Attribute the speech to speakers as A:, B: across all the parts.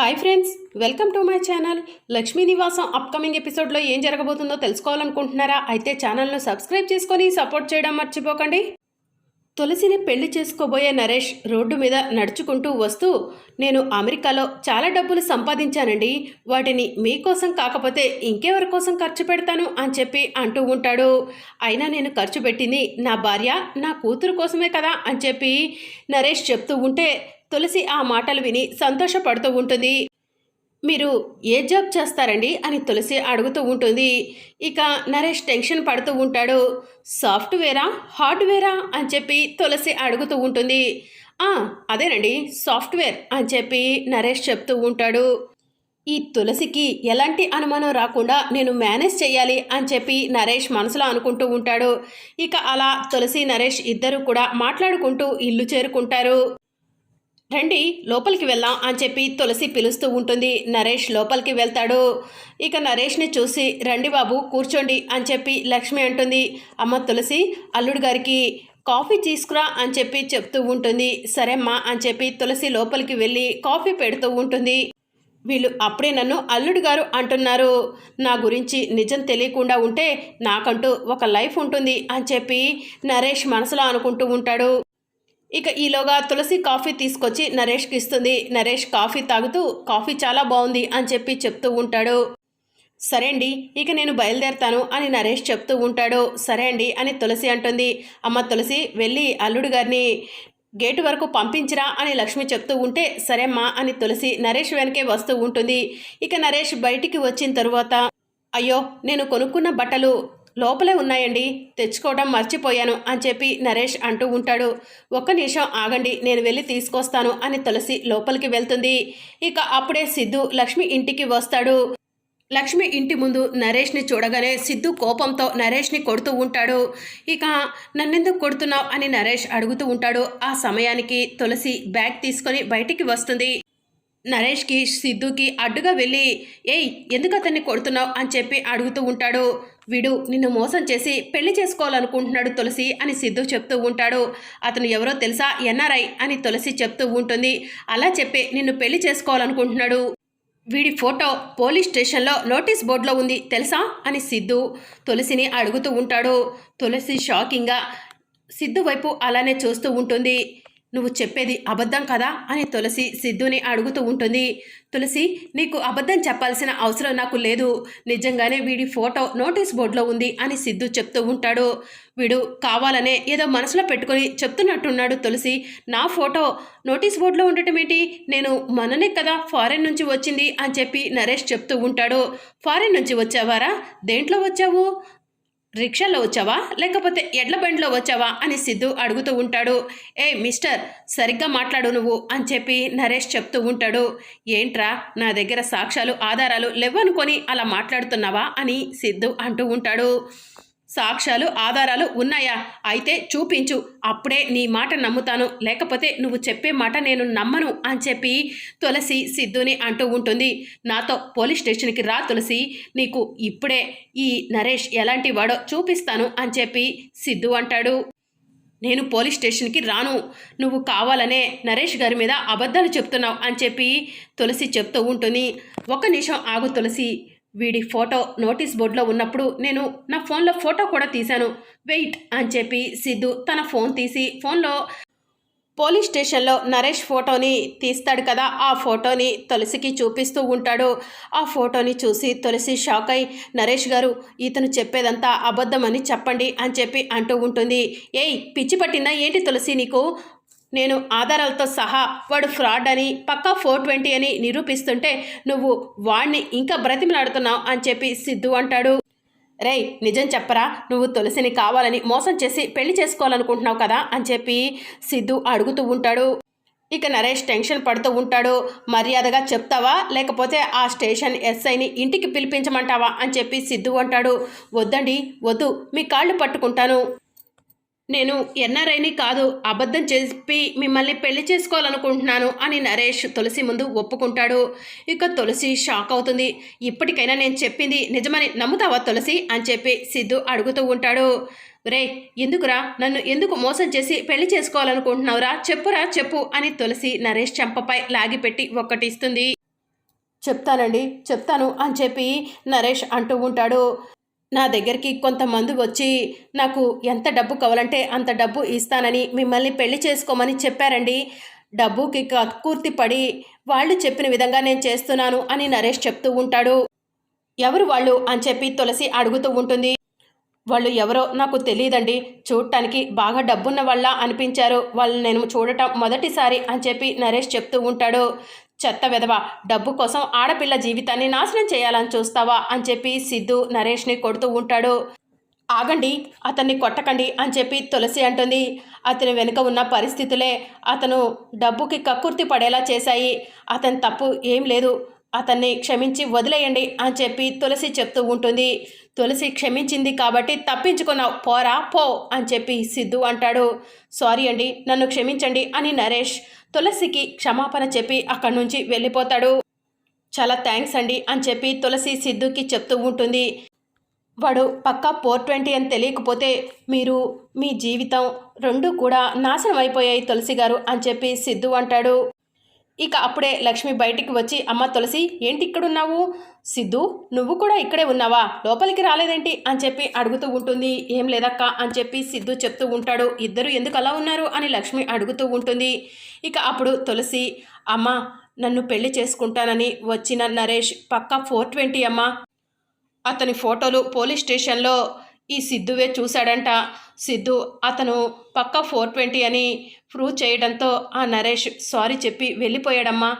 A: Hi friends welcome to my channel. Lakshmi Nivasam upcoming ఎపిసోడ్లో ఏం జరగబోతుందో తెలుసుకోవాలనుకుంటున్నారా? అయితే ఛానల్ను సబ్స్క్రైబ్ చేసుకొని సపోర్ట్ చేయడం మర్చిపోకండి. తులసిని పెళ్ళి చేసుకోబోయే నరేష్ రోడ్డు మీద నడుచుకుంటూ వస్తూ నేను అమెరికాలో చాలా డబ్బులు సంపాదించానండి. వాటిని మీకోసం కాకపోతే ఇంకెవరి కోసం ఖర్చు పెడతాను అని చెప్పి అంటూ ఉంటాడు. అయినా నేను ఖర్చు పెట్టింది నా భార్య నా కూతురు కోసమే కదా అని చెప్పి నరేష్ చెప్తూ ఉంటే తులసి ఆ మాటలు విని సంతోషపడుతూ ఉంటుంది. మీరు ఏ జాబ్ చేస్తారండి అని తులసి అడుగుతూ ఉంటుంది. ఇక నరేష్ టెన్షన్ పడుతూ ఉంటాడు. సాఫ్ట్వేరా? హార్డ్వేరా? అని చెప్పి తులసి అడుగుతూ ఉంటుంది. అదేనండి సాఫ్ట్వేర్ అని చెప్పి నరేష్ చెప్తూ ఉంటాడు. ఈ తులసికి ఎలాంటి అనుమానం రాకుండా నేను మేనేజ్ చేయాలి అని చెప్పి నరేష్ మనసులో అనుకుంటూ ఉంటాడు. ఇక అలా తులసి నరేష్ ఇద్దరు కూడా మాట్లాడుకుంటూ ఇల్లు చేరుకుంటారు. రండి లోపలికి వెళ్దాం అని చెప్పి తులసి పిలుస్తూ ఉంటుంది. నరేష్ లోపలికి వెళ్తాడు. ఇక నరేష్ని చూసి రండి బాబు కూర్చోండి అని చెప్పి లక్ష్మి అంటుంది. అమ్మ తులసి అల్లుడు గారికి కాఫీ తీసుకురా అని చెప్పి చెప్తూ ఉంటుంది. సరేమ్మా అని చెప్పి తులసి లోపలికి వెళ్ళి కాఫీ పెడుతూ ఉంటుంది. వీళ్ళు అప్పుడే నన్ను అల్లుడు గారు అంటున్నారు. నా గురించి నిజం తెలియకుండా ఉంటే నాకంటూ ఒక లైఫ్ ఉంటుంది అని చెప్పి నరేష్ మనసులో అనుకుంటూ ఉంటాడు. ఇక ఈలోగా తులసి కాఫీ తీసుకొచ్చి నరేష్కి ఇస్తుంది. నరేష్ కాఫీ తాగుతూ కాఫీ చాలా బాగుంది అని చెప్పి చెప్తూ ఉంటాడు. సరే అండి ఇక నేను బయలుదేరతాను అని నరేష్ చెప్తూ ఉంటాడు. సరే అండి అని తులసి అంటుంది. అమ్మ తులసి వెళ్ళి అల్లుడు గారిని గేటు వరకు పంపించిరా అని లక్ష్మి చెప్తూ ఉంటే సరేమ్మా అని తులసి నరేష్ వెనకే వస్తూ ఉంటుంది. ఇక నరేష్ బయటికి వచ్చిన తరువాత అయ్యో నేను కొనుక్కున్న బట్టలు లోపలే ఉన్నాయండి తెచ్చుకోవడం మర్చిపోయాను అని చెప్పి నరేష్ అంటూ ఉంటాడు. ఒక్క నిమిషం ఆగండి నేను వెళ్ళి తీసుకొస్తాను అని తులసి లోపలికి వెళ్తుంది. ఇక అప్పుడే సిద్ధు లక్ష్మి ఇంటికి వస్తాడు. లక్ష్మి ఇంటి ముందు నరేష్ని చూడగానే సిద్ధు కోపంతో నరేష్ని కొడుతూ ఉంటాడు. ఇక నన్నెందుకు కొడుతున్నావు అని నరేష్ అడుగుతూ ఉంటాడు. ఆ సమయానికి తులసి బ్యాగ్ తీసుకొని బయటికి వస్తుంది. నరేష్కి సిద్ధుకి అడ్డుగా వెళ్ళి ఏయ్ ఎందుకు అతన్ని కొడుతున్నావు? అని చెప్పి అడుగుతూ ఉంటాడు. వీడు నిన్ను మోసం చేసి పెళ్ళి చేసుకోవాలనుకుంటున్నాడు తులసి అని సిద్ధు చెప్తూ ఉంటాడు. అతను ఎవరో తెలుసా? ఎన్ఆర్ఐ అని తులసి చెప్తూ ఉంటుంది. అలా చెప్పే నిన్ను పెళ్ళి చేసుకోవాలనుకుంటున్నాడు. వీడి ఫోటో పోలీస్ స్టేషన్లో నోటీస్ బోర్డులో ఉంది తెలుసా? అని సిద్ధు తులసిని అడుగుతూ ఉంటాడు. తులసి షాకింగ్గా సిద్ధు వైపు అలానే చూస్తూ ఉంటుంది. నువ్వు చెప్పేది అబద్ధం కదా? అని తులసి సిద్ధుని అడుగుతూ ఉంటుంది. తులసి నీకు అబద్ధం చెప్పాల్సిన అవసరం నాకు లేదు. నిజంగానే వీడి ఫోటో నోటీస్ బోర్డులో ఉంది అని సిద్ధు చెప్తూ ఉంటాడు. వీడు కావాలనే ఏదో మనసులో పెట్టుకొని చెప్తున్నట్టున్నాడు తులసి. నా ఫోటో నోటీస్ బోర్డులో ఉండటం ఏంటి? నేను మననే కదా ఫారెన్ నుంచి వచ్చింది అని చెప్పి నరేష్ చెప్తూ ఉంటాడు. ఫారెన్ నుంచి వచ్చావారా? దేంట్లో వచ్చావు? రిక్షాలో వచ్చావా? లేకపోతే ఎడ్ల బండిలో వచ్చావా? అని సిద్ధు అడుగుతూ ఉంటాడు. ఏ మిస్టర్ సరిగ్గా మాట్లాడు నువ్వు అని చెప్పి నరేష్ చెప్తూ ఉంటాడు. ఏంట్రా నా దగ్గర సాక్ష్యాలు ఆధారాలు లేవనుకొని అలా మాట్లాడుతున్నావా? అని సిద్ధు అంటూ ఉంటాడు. సాక్ష్యాలు ఆధారాలు ఉన్నాయా? అయితే చూపించు. అప్పుడే నీ మాట నమ్ముతాను. లేకపోతే నువ్వు చెప్పే మాట నేను నమ్మను అని చెప్పి తులసి సిద్ధుని అంటూ ఉంటుంది. నాతో పోలీస్ స్టేషన్కి రా తులసి. నీకు ఇప్పుడే ఈ నరేష్ ఎలాంటి వాడో చూపిస్తాను అని చెప్పి సిద్ధు అంటాడు. నేను పోలీస్ స్టేషన్కి రాను. నువ్వు కావాలనే నరేష్ గారి మీద అబద్ధాలు చెప్తున్నావు అని చెప్పి తులసి చెప్తూ ఉంటుంది. ఒక నిమిషం ఆగు తులసి. వీడి ఫోటో నోటీస్ బోర్డులో ఉన్నప్పుడు నేను నా ఫోన్లో ఫోటో కూడా తీశాను. వెయిట్ అని చెప్పి సిద్ధు తన ఫోన్ తీసి ఫోన్లో పోలీస్ స్టేషన్లో నరేష్ ఫోటోని తీస్తాడు కదా ఆ ఫోటోని తులసికి చూపిస్తూ ఉంటాడు. ఆ ఫోటోని చూసి తులసి షాక్ అయి నరేష్ గారు ఇతను చెప్పేదంతా అబద్ధమని చెప్పండి అని చెప్పి అంటూ ఉంటుంది. ఏయ్ పిచ్చి పట్టిందా ఏంటి తులసి నీకు? నేను ఆధారాలతో సహా వాడు ఫ్రాడ్ అని పక్కా ఫోర్ ట్వంటీ అని నిరూపిస్తుంటే నువ్వు వాణ్ణి ఇంకా బ్రతిమలాడుతున్నావు అని చెప్పి సిద్ధు అంటాడు. రేయ్ నిజం చెప్పరా? నువ్వు తులసిని కావాలని మోసం చేసి పెళ్ళి చేసుకోవాలనుకుంటున్నావు కదా అని చెప్పి సిద్ధు అడుగుతూ ఉంటాడు. ఇక నరేష్ టెన్షన్ పడుతూ ఉంటాడు. మర్యాదగా చెప్తావా? లేకపోతే ఆ స్టేషన్ ఎస్ఐని ఇంటికి పిలిపించమంటావా? అని చెప్పి సిద్ధు అంటాడు. వద్దండి వద్దు మీ కాళ్ళు పట్టుకుంటాను. నేను ఎన్ఆర్ఐని కాదు అబద్ధం చెప్పి మిమ్మల్ని పెళ్ళి చేసుకోవాలనుకుంటున్నాను అని నరేష్ తులసి ముందు ఒప్పుకుంటాడు. ఇక తులసి షాక్ అవుతుంది. ఇప్పటికైనా నేను చెప్పింది నిజమని నమ్ముతావా తులసి? అని చెప్పి సిద్ధు అడుగుతూ ఉంటాడు. రే ఎందుకురా? నన్ను ఎందుకు మోసం చేసి పెళ్ళి చేసుకోవాలనుకుంటున్నావురా? చెప్పురా చెప్పు అని తులసి నరేష్ చెంపపై లాగిపెట్టి ఒక్కటిస్తుంది. చెప్తానండి చెప్తాను అని చెప్పి నరేష్ అంటూ ఉంటాడు. నా దగ్గరికి కొంతమంది వచ్చి నాకు ఎంత డబ్బు కావాలంటే అంత డబ్బు ఇస్తానని మిమ్మల్ని పెళ్ళి చేసుకోమని చెప్పారండి. డబ్బుకి కక్కుర్తి పడి వాళ్ళు చెప్పిన విధంగా నేను చేస్తున్నాను అని నరేష్ చెప్తూ ఉంటాడు. ఎవరు వాళ్ళు అని చెప్పి తులసి అడుగుతూ ఉంటుంది. వాళ్ళు ఎవరో నాకు తెలియదండి చూడటానికి బాగా డబ్బున్న వాళ్ళ అనిపించారు. వాళ్ళని నేను చూడటం మొదటిసారి అని చెప్పి నరేష్ చెప్తూ ఉంటాడు. చెత్త విధవ డబ్బు కోసం ఆడపిల్ల జీవితాన్ని నాశనం చేయాలని చూస్తావా? అని చెప్పి సిద్ధు నరేష్ని కొడుతూ ఉంటాడు. ఆగండి అతన్ని కొట్టకండి అని చెప్పి తులసి అంటుంది. అతని వెనుక ఉన్న పరిస్థితులే అతను డబ్బుకి కక్కుర్తి పడేలా చేశాయి. అతని తప్పు ఏం లేదు. అతన్ని క్షమించి వదిలేయండి అని చెప్పి తులసి చెప్తూ ఉంటుంది. తులసి క్షమించింది కాబట్టి తప్పించుకున్నావు. పోరా పో అని చెప్పి సిద్ధు అంటాడు. సారీ అండి నన్ను క్షమించండి అని నరేష్ తులసికి క్షమాపణ చెప్పి అక్కడి నుంచి వెళ్ళిపోతాడు. చాలా థ్యాంక్స్ అండి అని చెప్పి తులసి సిద్ధుకి చెప్తూ ఉంటుంది. వాడు పక్కా ఫోర్ ట్వంటీ అని తెలియకపోతే మీరు మీ జీవితం రెండు కూడా నాశనం అయిపోయాయి తులసి గారు అని చెప్పి సిద్ధు అంటాడు. ఇక అప్పుడే లక్ష్మి బయటికి వచ్చి అమ్మ తులసి ఏంటి ఇక్కడున్నావు? సిద్ధు నువ్వు కూడా ఇక్కడే ఉన్నావా? లోపలికి రాలేదేంటి? అని చెప్పి అడుగుతూ ఉంటుంది. ఏం లేదక్క అని చెప్పి సిద్ధు చెప్తూ ఉంటాడు. ఇద్దరు ఎందుకు అలా ఉన్నారు? అని లక్ష్మి అడుగుతూ ఉంటుంది. ఇక అప్పుడు తులసి అమ్మ నన్ను పెళ్ళి చేసుకుంటానని వచ్చిన నరేష్ పక్కా ఫోర్ ట్వంటీ అమ్మ. అతని ఫోటోలు పోలీస్ స్టేషన్లో ఈ సిద్ధువే చూశాడంట. సిద్ధు అతను పక్కా ఫోర్ ట్వంటీ అని ప్రూవ్ చేయడంతో ఆ నరేష్ సారీ చెప్పి వెళ్ళిపోయాడమ్మా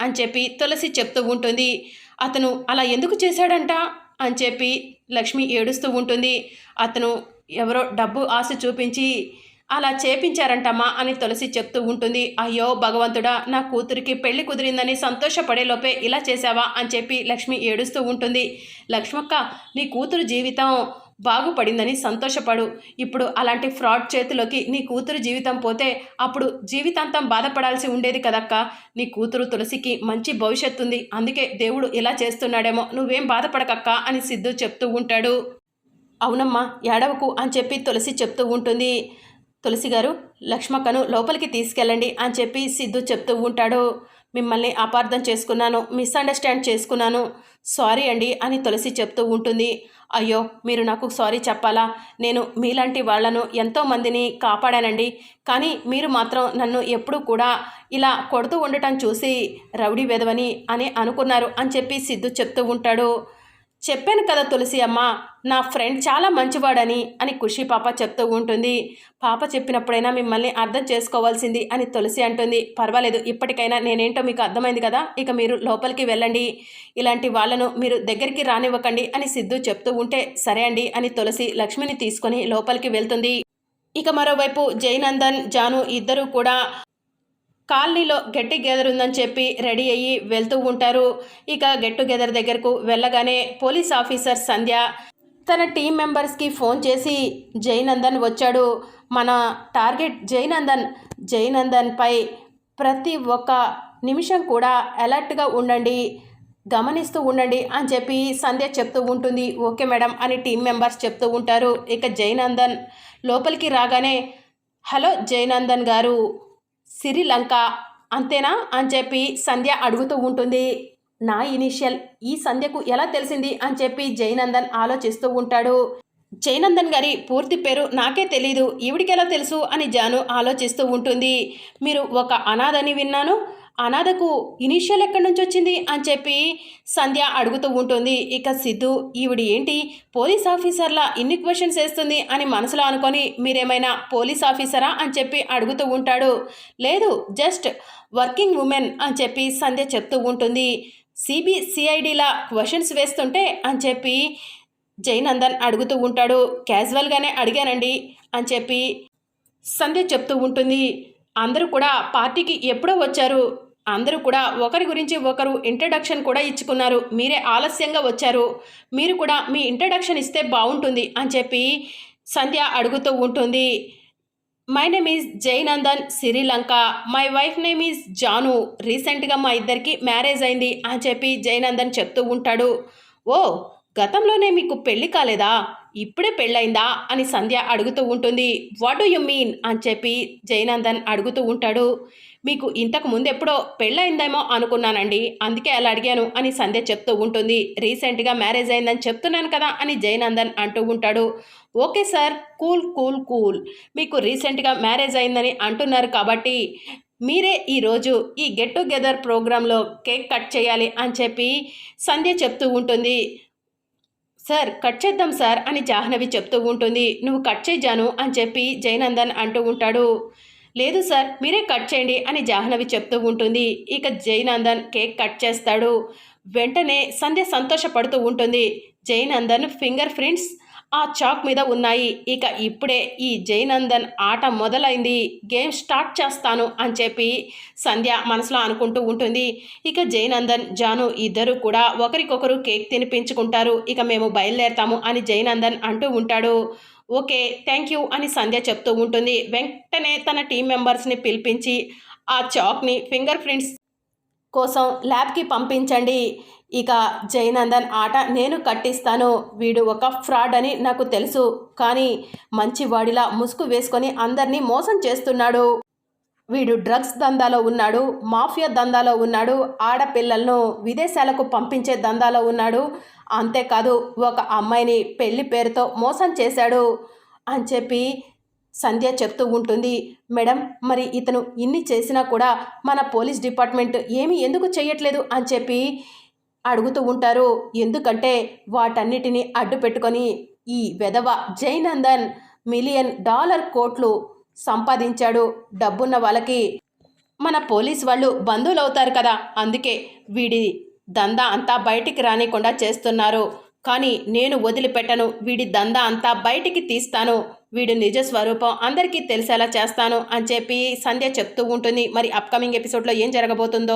A: అని చెప్పి తులసి చెప్తూ ఉంటుంది. అతను అలా ఎందుకు చేశాడంట? అని చెప్పి లక్ష్మి ఏడుస్తూ ఉంటుంది. అతను ఎవరో డబ్బు ఆశ చూపించి అలా చేపించారంటమ్మా అని తులసి చెప్తూ ఉంటుంది. అయ్యో భగవంతుడా నా కూతురికి పెళ్ళి కుదిరిందని సంతోషపడే లోపే ఇలా చేశావా? అని చెప్పి లక్ష్మి ఏడుస్తూ ఉంటుంది. లక్ష్మక్క నీ కూతురు జీవితం బాగుపడిందని సంతోషపడు. ఇప్పుడు అలాంటి ఫ్రాడ్ చేతిలోకి నీ కూతురు జీవితం పోతే అప్పుడు జీవితాంతం బాధపడాల్సి ఉండేది కదక్క? నీ కూతురు తులసికి మంచి భవిష్యత్తు ఉంది అందుకే దేవుడు ఇలా చేస్తున్నాడేమో. నువ్వేం బాధపడకక్క? అని సిద్ధు చెప్తూ ఉంటాడు. అవునమ్మా ఏడవకు అని చెప్పి తులసి చెప్తూ ఉంటుంది. తులసి గారు లక్ష్మక్కను లోపలికి తీసుకెళ్ళండి అని చెప్పి సిద్ధు చెప్తూ ఉంటాడు. మిమ్మల్ని అపార్థం చేసుకున్నాను మిస్అండర్స్టాండ్ చేసుకున్నాను. సారీ అండి అని తులసి చెప్తూ ఉంటుంది. అయ్యో మీరు నాకు సారీ చెప్పాలా? నేను మీలాంటి వాళ్ళను ఎంతోమందిని కాపాడానండి. కానీ మీరు మాత్రం నన్ను ఎప్పుడూ కూడా ఇలా కొడుతూ ఉండటం చూసి రౌడీ వెదవని అని అనుకున్నారు అని చెప్పి సిద్ధు చెప్తూ ఉంటాడు. చెప్పాను కదా తులసి అమ్మ నా ఫ్రెండ్ చాలా మంచివాడని అని ఖుషి పాప చెప్తూ ఉంటుంది. పాప చెప్పినప్పుడైనా మిమ్మల్ని అర్థం చేసుకోవాల్సింది అని తులసి అంటుంది. పర్వాలేదు ఇప్పటికైనా నేనేంటో మీకు అర్థమైంది కదా ఇక మీరు లోపలికి వెళ్ళండి. ఇలాంటి వాళ్ళను మీరు దగ్గరికి రానివ్వకండి అని సిద్ధు చెప్తూ ఉంటే సరే అండి అని తులసి లక్ష్మిని తీసుకొని లోపలికి వెళ్తుంది. ఇక మరోవైపు జయనందన్ జాను ఇద్దరూ కూడా కాలనీలో గెట్ టుగెదర్ ఉందని చెప్పి రెడీ అయ్యి వెళ్తూ ఉంటారు. ఇక గెట్ టుగెదర్ దగ్గరకు వెళ్ళగానే పోలీస్ ఆఫీసర్ సంధ్య తన టీం మెంబర్స్కి ఫోన్ చేసి జైనందన్ వచ్చాడు. మన టార్గెట్ జైనందన్ జైనందన్పై ప్రతి ఒక్క నిమిషం కూడా అలర్ట్గా ఉండండి. గమనిస్తూ ఉండండి అని చెప్పి సంధ్య చెప్తూ ఉంటుంది. ఓకే మేడం అని టీం మెంబర్స్ చెప్తూ ఉంటారు. ఇక జైనందన్ లోపలికి రాగానే హలో జైనందన్ గారు. సిరిలంక. అంతేనా? అని చెప్పి సంధ్య అడుగుతూ ఉంటుంది. నా ఇనిషియల్ ఈ సంధ్యకు ఎలా తెలిసింది? అని చెప్పి జయనందన్ ఆలోచిస్తూ ఉంటాడు. జయనందన్ గారి పూర్తి పేరు నాకే తెలీదు. ఈవిడికి ఎలా తెలుసు? అని జాను ఆలోచిస్తూ ఉంటుంది. మీరు ఒక అనాథని విన్నాను. అనాథకు ఇనీషియల్ ఎక్కడి నుంచి వచ్చింది అని చెప్పి సంధ్య అడుగుతూ ఉంటుంది. ఇక సిద్ధు ఈవిడ ఏంటి? పోలీస్ ఆఫీసర్లా ఇన్ని క్వశ్చన్స్ వేస్తుంది అని మనసులో అనుకొని మీరేమైనా పోలీస్ ఆఫీసరా అని చెప్పి అడుగుతూ ఉంటాడు. లేదు జస్ట్ వర్కింగ్ ఉమెన్ అని చెప్పి సంధ్య చెప్తూ ఉంటుంది. సిబిసిఐడిలా క్వశ్చన్స్ వేస్తుంటే అని చెప్పి జయనందన్ అడుగుతూ ఉంటాడు. క్యాజువల్గానే అడిగానండి అని చెప్పి సంధ్య చెప్తూ ఉంటుంది. అందరూ కూడా పార్టీకి ఎప్పుడో వచ్చారు. అందరూ కూడా ఒకరి గురించి ఒకరు ఇంట్రడక్షన్ కూడా ఇచ్చుకున్నారు. మీరే ఆలస్యంగా వచ్చారు. మీరు కూడా మీ ఇంట్రడక్షన్ ఇస్తే బాగుంటుంది అని చెప్పి సంధ్య అడుగుతూ ఉంటుంది. My name is Jainandan Sri Lanka my wife name is Janu రీసెంట్గా మా ఇద్దరికి మ్యారేజ్ అయింది అని చెప్పి జైనందన్ చెప్తూ ఉంటాడు. ఓ గతంలోనే మీకు పెళ్ళి కాలేదా? ఇప్పుడే పెళ్ళైందా అని సంధ్య అడుగుతూ ఉంటుంది. వాట్ డూ యు మీన్ అని చెప్పి జయనందన్ అడుగుతూ ఉంటాడు. మీకు ఇంతకు ముందు ఎప్పుడో పెళ్ళయిందేమో అనుకున్నానండి. అందుకే అలా అడిగాను అని సంధ్య చెప్తూ ఉంటుంది. రీసెంట్గా మ్యారేజ్ అయిందని చెప్తున్నాను కదా అని జయనందన్ అంటూ ఉంటాడు. Okay sir cool cool cool. మీకు రీసెంట్గా మ్యారేజ్ అయిందని అంటున్నారు కాబట్టి మీరే ఈరోజు ఈ గెట్ టుగెదర్ ప్రోగ్రాంలో కేక్ కట్ చేయాలి అని చెప్పి సంధ్య చెప్తూ ఉంటుంది. సార్ కట్ చేద్దాం సార్ అని జాహ్నవి చెప్తూ ఉంటుంది. నువ్వు కట్ చేద్దాను అని చెప్పి జయనందన్ అంటూ ఉంటాడు. లేదు సార్ మీరే కట్ చేయండి అని జాహ్నవి చెప్తూ ఉంటుంది. ఇక జయనందన్ కేక్ కట్ చేస్తాడు. వెంటనే సంధ్య సంతోషపడుతూ ఉంటుంది. జయనందన్ ఫింగర్ ప్రింట్స్ ఆ చాక్ మీద ఉన్నాయి. ఇక ఇప్పుడే ఈ జయనందన్ ఆట మొదలైంది. గేమ్ స్టార్ట్ చేస్తాను అని చెప్పి సంధ్య మనసులో అనుకుంటూ ఉంటుంది. ఇక జయనందన్ జాను ఇద్దరు కూడా ఒకరికొకరు కేక్ తినిపించుకుంటారు. ఇక మేము బయలుదేరతాము అని జయనందన్ అంటూ ఉంటాడు. ఓకే థ్యాంక్ యూ అని సంధ్య చెప్తూ ఉంటుంది. వెంటనే తన టీం మెంబర్స్ని పిలిపించి ఆ చాక్ని ఫింగర్ ప్రింట్స్ కోసం ల్యాబ్కి పంపించండి. ఇక జయనందన్ ఆట నేను కట్టిస్తాను. వీడు ఒక ఫ్రాడ్ అని నాకు తెలుసు. కానీ మంచివాడిలా ముసుగు వేసుకొని అందరినీ మోసం చేస్తున్నాడు. వీడు డ్రగ్స్ దందాలో ఉన్నాడు మాఫియా దందాలో ఉన్నాడు ఆడపిల్లలను విదేశాలకు పంపించే దందాలో ఉన్నాడు. అంతేకాదు ఒక అమ్మాయిని పెళ్ళి పేరుతో మోసం చేశాడు అని చెప్పి సంధ్య చెప్తూ ఉంటుంది. మేడం మరి ఇతను ఇన్ని చేసినా కూడా మన పోలీస్ డిపార్ట్మెంట్ ఏమీ ఎందుకు చేయట్లేదు అని చెప్పి అడుగుతూ ఉంటారు. ఎందుకంటే వాటన్నిటిని అడ్డు పెట్టుకొని ఈ వెధవ జైనందన్ మిలియన్ డాలర్ కోట్లు సంపాదించాడు డబ్బున్న వాళ్ళకి. మన పోలీస్ వాళ్ళు బంధువులు అవుతారు కదా అందుకే వీడి దందా అంతా బయటికి రానికుండా చేస్తున్నారు. కానీ నేను వదిలిపెట్టను వీడి దందా అంతా బయటికి తీస్తాను. వీడు నిజ స్వరూపం అందరికీ తెలిసేలా చేస్తాను అని చెప్పి సంధ్య చెప్తూ ఉంటుంది. మరి అప్కమింగ్ ఎపిసోడ్లో ఏం జరగబోతుందో